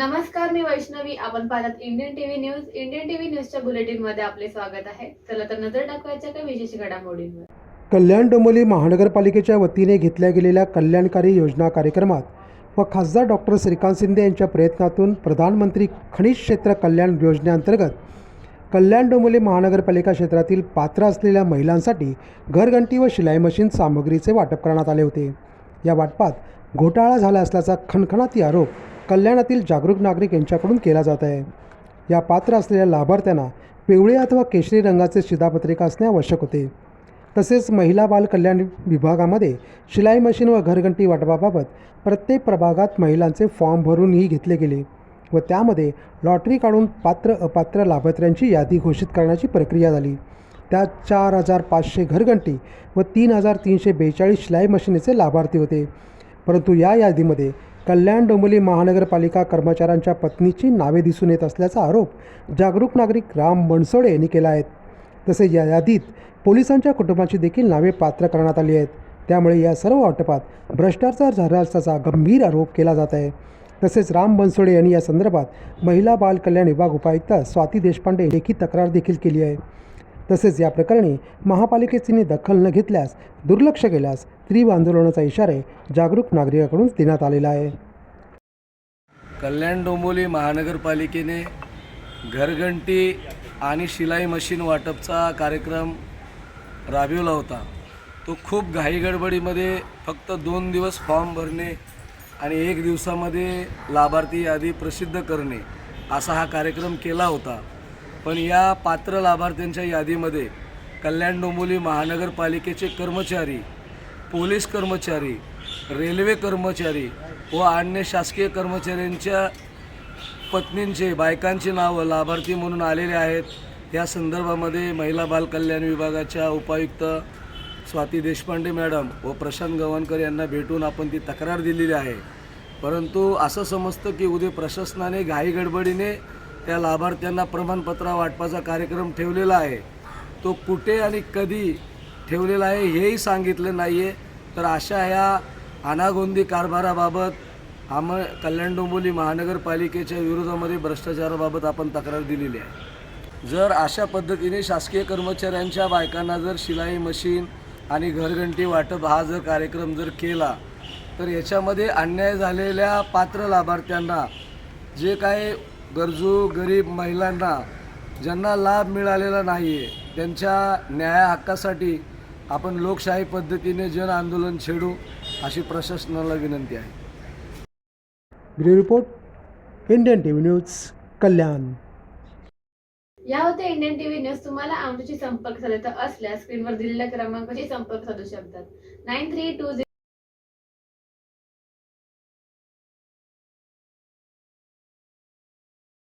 नमस्कार मी वैष्णवी. आपण पाहतात Indian TV news Indian TV न्यूजच्या बुलेटिनमध्ये आपले स्वागत आहे. चला तर नजर टाकवायच्या काही विशेष घडामोडींवर. कल्याण डोंबोली महानगरपालिकेच्या वतीने घेतल्या गेलेल्या कल्याणकारी योजना कार्यक्रमात व खासदार डॉक्टर श्रीकांत शिंदे यांच्या प्रयत्नातून प्रधानमंत्री खनिज क्षेत्र कल्याण योजनेअंतर्गत कल्याण डोंबोली महानगरपालिका क्षेत्रातील पात्र असलेल्या महिलांसाठी घरघंटी व शिलाई मशीन सामग्रीचे वाटप करण्यात आले होते. या वाटपात घोटाळा झाला असल्याचा खणखणाती आरोप कल्याणातील जागरूक नागरिक यांच्याकडून केला जात आहे. या पात्र असलेल्या लाभार्थ्यांना पिवळे अथवा केशरी रंगाचे शिधापत्रिका असणे आवश्यक होते. तसेच महिला बाल कल्याण विभागामध्ये शिलाई मशीन व घरघंटी वाटपाबाबत प्रत्येक प्रभागात महिलांचे फॉर्म भरूनही घेतले गेले व त्यामध्ये लॉटरी काढून पात्र अपात्र लाभार्थ्यांची यादी घोषित करण्याची प्रक्रिया झाली. त्यात चार हजार पाचशे घरघंटी व तीन हजार तीनशे बेचाळीस शिलाई मशिनीचे लाभार्थी होते. परंतु या यादीमध्ये कल्याण डोंबिवली महानगरपालिका कर्मचाऱ्यांच्या पत्नीची नावे दिसून येत असल्याचा आरोप जागरूक नागरिक राम बनसोडे यांनी केला आहे. तसेच या यादीत पोलिसांच्या कुटुंबाची देखील नावे पात्र करण्यात आली आहेत. त्यामुळे या सर्व वाटपात भ्रष्टाचार झाला असल्याचा गंभीर आरोप केला जात आहे. तसेच राम बनसोडे यांनी या संदर्भात महिला बाल कल्याण विभाग उपायुक्त स्वाती देशपांडे लेखी तक्रार देखील केली आहे. तसेच या प्रकरणी महापालिकेचीने दखल न घेतल्यास दुर्लक्ष केल्यास तीव्र आंदोलनाचा इशारा जागरूक नागरिकांकडून देण्यात आलेला आहे. कल्याण डोंबोली महानगरपालिकेने घरघंटी आणि शिलाई मशीन वाटपचा कार्यक्रम राबविला होता. तो खूप घाईगडबडीमध्ये फक्त दोन दिवस फॉर्म भरणे आणि एक दिवसामध्ये लाभार्थी यादी प्रसिद्ध करणे असा हा कार्यक्रम केला होता. पण या पात्र लाभार्थ्यांच्या यादीमध्ये कल्याण डोंबोली महानगरपालिकेचे कर्मचारी पोलीस कर्मचारी रेल्वे कर्मचारी व अन्य शासकीय कर्मचाऱ्यांच्या पत्नींचे बायकांची नावं लाभार्थी म्हणून आलेले आहेत. या संदर्भामध्ये महिला बालकल्याण विभागाच्या उपायुक्त स्वाती देशपांडे मॅडम व प्रशांत गव्हाणकर यांना भेटून आपण ती तक्रार दिलेली आहे. परंतु असं समजतं की उद्या प्रशासनाने घाई गडबडीने त्या लाभार्थ्यांना प्रमाणपत्र वाटपाचा कार्यक्रम ठेवलेला आहे. तो कुठे आणि कधी ठेवलेलं आहे हेही सांगितलं नाही आहे तर अशा ह्या अनागोंदी कारभाराबाबत आम कल्याण डोंबोली महानगरपालिकेच्या विरोधामध्ये भ्रष्टाचाराबाबत आपण तक्रार दिलेली आहे. जर अशा पद्धतीने शासकीय कर्मचाऱ्यांच्या बायकांना जर शिलाई मशीन आणि घरघंटी वाटप हा जर कार्यक्रम जर केला तर याच्यामध्ये अन्याय झालेल्या पात्र लाभार्थ्यांना जे काय गरजू गरीब महिलांना ज्यांना लाभ मिळालेला नाही आहे त्यांच्या न्याय हक्कासाठी आपण लोकशाही पद्धतीने जन आंदोलन छेडू अशी प्रशासनाला विनंती आहे. Bureau report Indian T V news Kalyan. या होत्या इंडियन टीव्ही न्यूज. तुम्हाला आमच्याशी संपर्क साधायचा असल्यास स्क्रीनवर दिलेल्या क्रमांकाशी संपर्क साधू शकतात. Nine three to